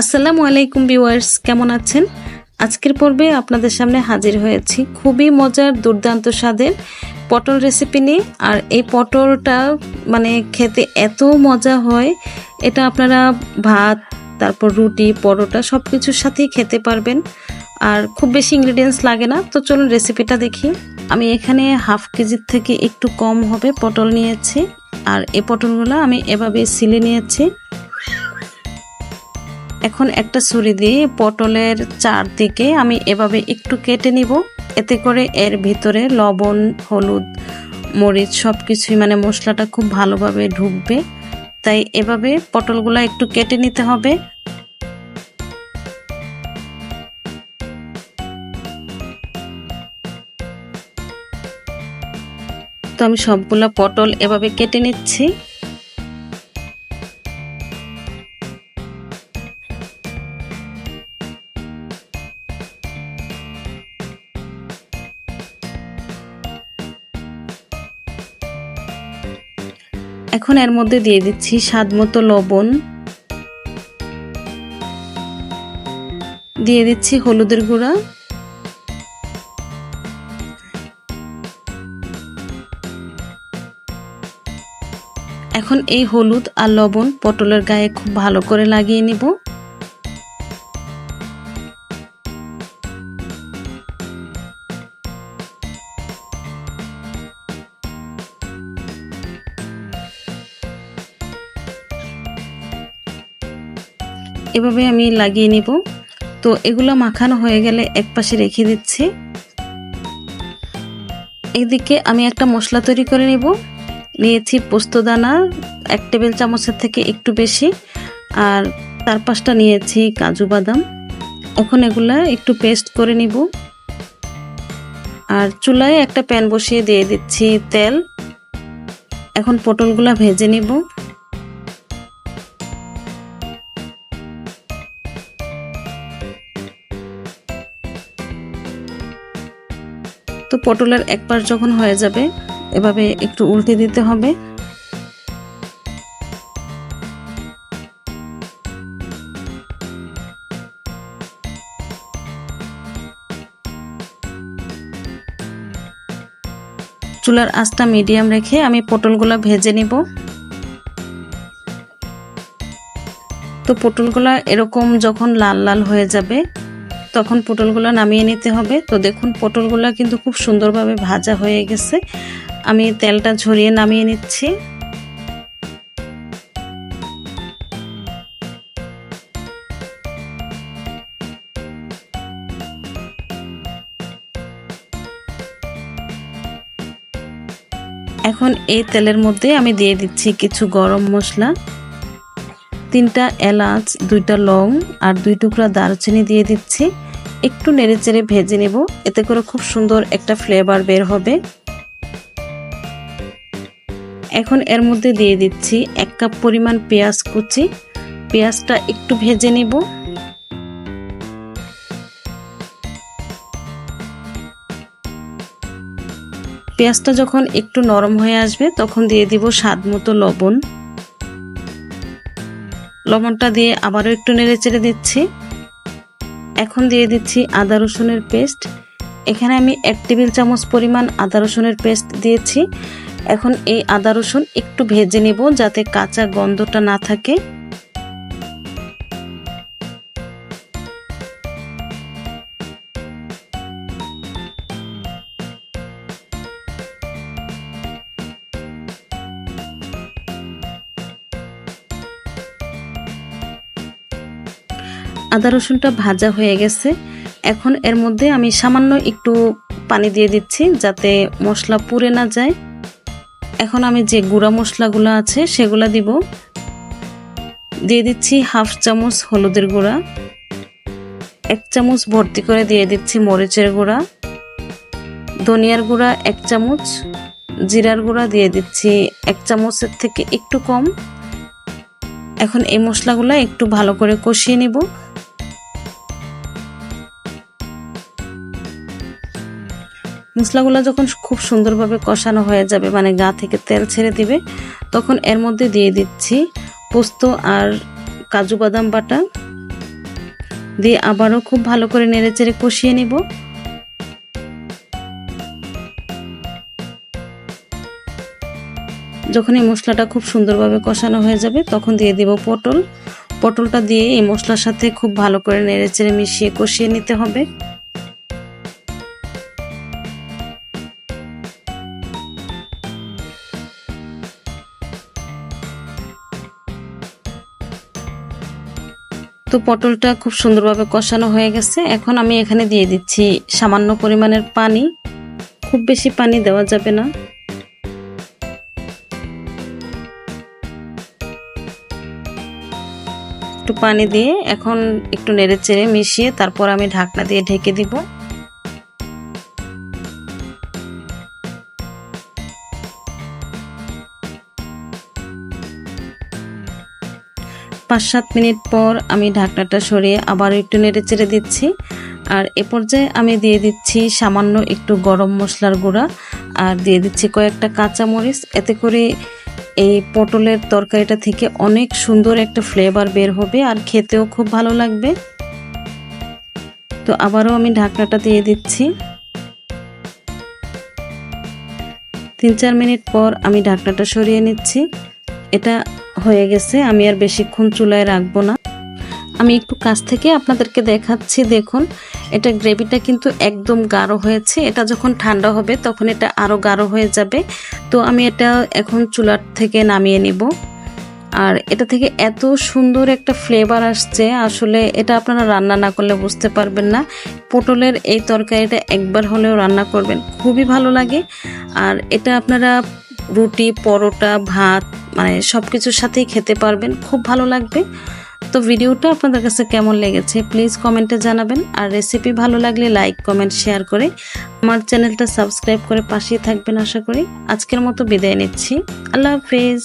আসসালামু আলাইকুম ভিউয়ার্স, কেমন আছেন? আজকের পর্বে আপনাদের সামনে হাজির হয়েছি খুবই মজার দুর্দান্ত স্বাদের পটল রেসিপি নিয়ে। আর এই পটলটা মানে খেতে এত মজা হয়, এটা আপনারা ভাত, তারপর রুটি, পরোটা সব কিছুর সাথেই খেতে পারবেন। আর খুব বেশি ইনগ্রিডিয়েন্টস লাগে না, তো চলুন রেসিপিটা দেখি। আমি এখানে হাফ কেজির থেকে একটু কম হবে পটল নিয়েছি। আর এই পটলগুলো আমি এভাবে সিলে নিয়েছি। এখন একটা ছুরি দিয়ে পটলের চারদিকে আমি এভাবে একটু কেটে নিব। এতে করে এর ভিতরে লবণ, হলুদ, মরিচ সব কিছুই মানে মশলাটা খুব ভালোভাবে ঢুকবে। তাই এভাবে পটলগুলো একটু কেটে নিতে হবে। তো আমি সবগুলা পটল এভাবে কেটে নিচ্ছি। এখন এর মধ্যে দিয়ে দিচ্ছি স্বাদ মতো লবণ। দিয়ে দিচ্ছি হলুদের গুঁড়া। এখন এই হলুদ আর লবণ পটলের গায়ে খুব ভালো করে লাগিয়ে নিব। এভাবে আমি লাগিয়ে নিব। তো এগুলো মাখানো হয়ে গেলে এক পাশে রেখে দিচ্ছি। এদিকে আমি একটা মশলা তৈরি করে নেব। নিয়েছি পোস্তদানা এক টেবিল চামচের থেকে একটু বেশি। আর চার পাঁচটা নিয়েছি কাজু বাদাম। এখন এগুলা একটু পেস্ট করে নিব। আর চুলায় একটা প্যান বসিয়ে দিয়ে দিচ্ছি তেল। এখন পটলগুলা ভেজে নিব। তো পটলের এক পাশ যখন হয়ে যাবে, এভাবে একটু উল্টে দিতে হবে। চুলার আঁচটা মিডিয়াম রেখে আমি পটলগুলো ভেজে নিব। তো পটলগুলো এরকম যখন লাল লাল হয়ে যাবে তখন পটলগুলো নামিয়ে নিতে হবে। তো দেখুন, পটলগুলো কিন্তু খুব সুন্দরভাবে ভাজা হয়ে গেছে। আমি তেলটা ঝরিয়ে নামিয়ে নিচ্ছি। এখন এই তেলের মধ্যে আমি দিয়ে দিচ্ছি কিছু গরম মশলা। তিনটা এলাচ, দুইটা লং আর দুই টুকরা দারচিনি দিয়ে দিচ্ছি। একটু নেড়েচেড়ে ভেজে নেব। এতে করে খুব সুন্দর একটা ফ্লেভার বের হবে। এখন এর মধ্যে দিয়ে দিচ্ছি এক কাপ পরিমাণ পেঁয়াজ কুচি। পেঁয়াজটা একটু ভেজে নেব। পেঁয়াজটা যখন একটু নরম হয়ে আসবে, তখন দিয়ে দিব স্বাদ মতো লবণ। লবণটা দিয়ে আবারও একটু নেড়ে চেড়ে দিচ্ছি। এখন দিয়ে দিচ্ছি আদা রসুনের পেস্ট। এখানে আমি এক টেবিল চামচ পরিমাণ আদা রসুনের পেস্ট দিয়েছি। এখন এই আদা রসুন একটু ভেজে নেব যাতে কাঁচা গন্ধটা না থাকে। আদা রসুনটা ভাজা হয়ে গেছে। এখন এর মধ্যে আমি সামান্য একটু পানি দিয়ে দিচ্ছি যাতে মশলা পুড়ে না যায়। এখন আমি যে গুঁড়া মশলাগুলো আছে সেগুলা দিব। দিয়ে দিচ্ছি হাফ চামচ হলুদের গুঁড়া। এক চামচ ভর্তি করে দিয়ে দিচ্ছি মরিচের গুঁড়া। ধনিয়ার গুঁড়া এক চামচ। জিরার গুঁড়া দিয়ে দিচ্ছি এক চামচের থেকে একটু কম। এখন এই মশলাগুলো একটু ভালো করে কষিয়ে নিব। মশলাগুলো যখন খুব সুন্দরভাবে কষানো হয়ে যাবে মানে গা থেকে তেল ছেড়ে দিবে, তখন এর মধ্যে দিয়ে দিচ্ছি পোস্ত আর কাজু বাদাম বাটা। দিয়ে আবারও খুব ভালো করে নেড়েচেড়ে কষিয়ে নিব। যখন এই মশলাটা খুব সুন্দরভাবে কষানো হয়ে যাবে, তখন দিয়ে দিব পটল। পটলটা দিয়ে এই মশলার সাথে খুব ভালো করে নেড়েচেড়ে মিশিয়ে কষিয়ে নিতে হবে। তো পটলটা খুব সুন্দরভাবে কষানো হয়ে গেছে। এখন আমি এখানে দিয়ে দিচ্ছি সামান্য পরিমাণের পানি। খুব বেশি পানি দেওয়া যাবে না। একটু পানি দিয়ে এখন একটু নেড়ে চেড়ে মিশিয়ে তারপর আমি ঢাকনা দিয়ে ঢেকে দিব। পাঁচ সাত মিনিট পর আমি ঢাকনাটা সরিয়ে আবার একটু নেড়ে চেড়ে দিচ্ছি। আর এ পর্যায়ে আমি দিয়ে দিচ্ছি সামান্য একটু গরম মশলার গুঁড়া। আর দিয়ে দিচ্ছি কয়েকটা কাঁচামরিচ। এতে করে এই পটলের তরকারিটা থেকে অনেক সুন্দর একটা ফ্লেভার বের হবে আর খেতেও খুব ভালো লাগবে। তো আবারও আমি ঢাকনাটা দিয়ে দিচ্ছি। তিন চার মিনিট পর আমি ঢাকনাটা সরিয়ে নিচ্ছি। এটা হয়ে গেছে, আমি আর বেশিক্ষণ চুলায় রাখব না। আমি একটু কাছ থেকে আপনাদেরকে দেখাচ্ছি, দেখুন। এটা গ্রেভিটা কিন্তু একদম গাঢ় হয়েছে। এটা যখন ঠান্ডা হবে, তখন এটা আরও গাঢ় হয়ে যাবে। তো আমি এটা এখন চুলার থেকে নামিয়ে নিব। আর এটা থেকে এত সুন্দর একটা ফ্লেভার আসছে, আসলে এটা আপনারা রান্না না করলে বুঝতে পারবেন না। পটলের এই তরকারিটা একবার হলেও রান্না করবেন, খুবই ভালো লাগে। আর এটা আপনারা রুটি, পরোটা, ভাত মানে সব কিছুর সাথেই খেতে পারবেন, খুব ভালো লাগবে। তো ভিডিওটা আপনাদের কাছে কেমন লেগেছে প্লিজ কমেন্টে জানাবেন। আর রেসিপি ভালো লাগলে লাইক কমেন্ট শেয়ার করে আমার চ্যানেলটা সাবস্ক্রাইব করে পাশেই থাকবেন আশা করি। আজকের মতো বিদায় নিচ্ছি। আল্লাহ হাফেজ।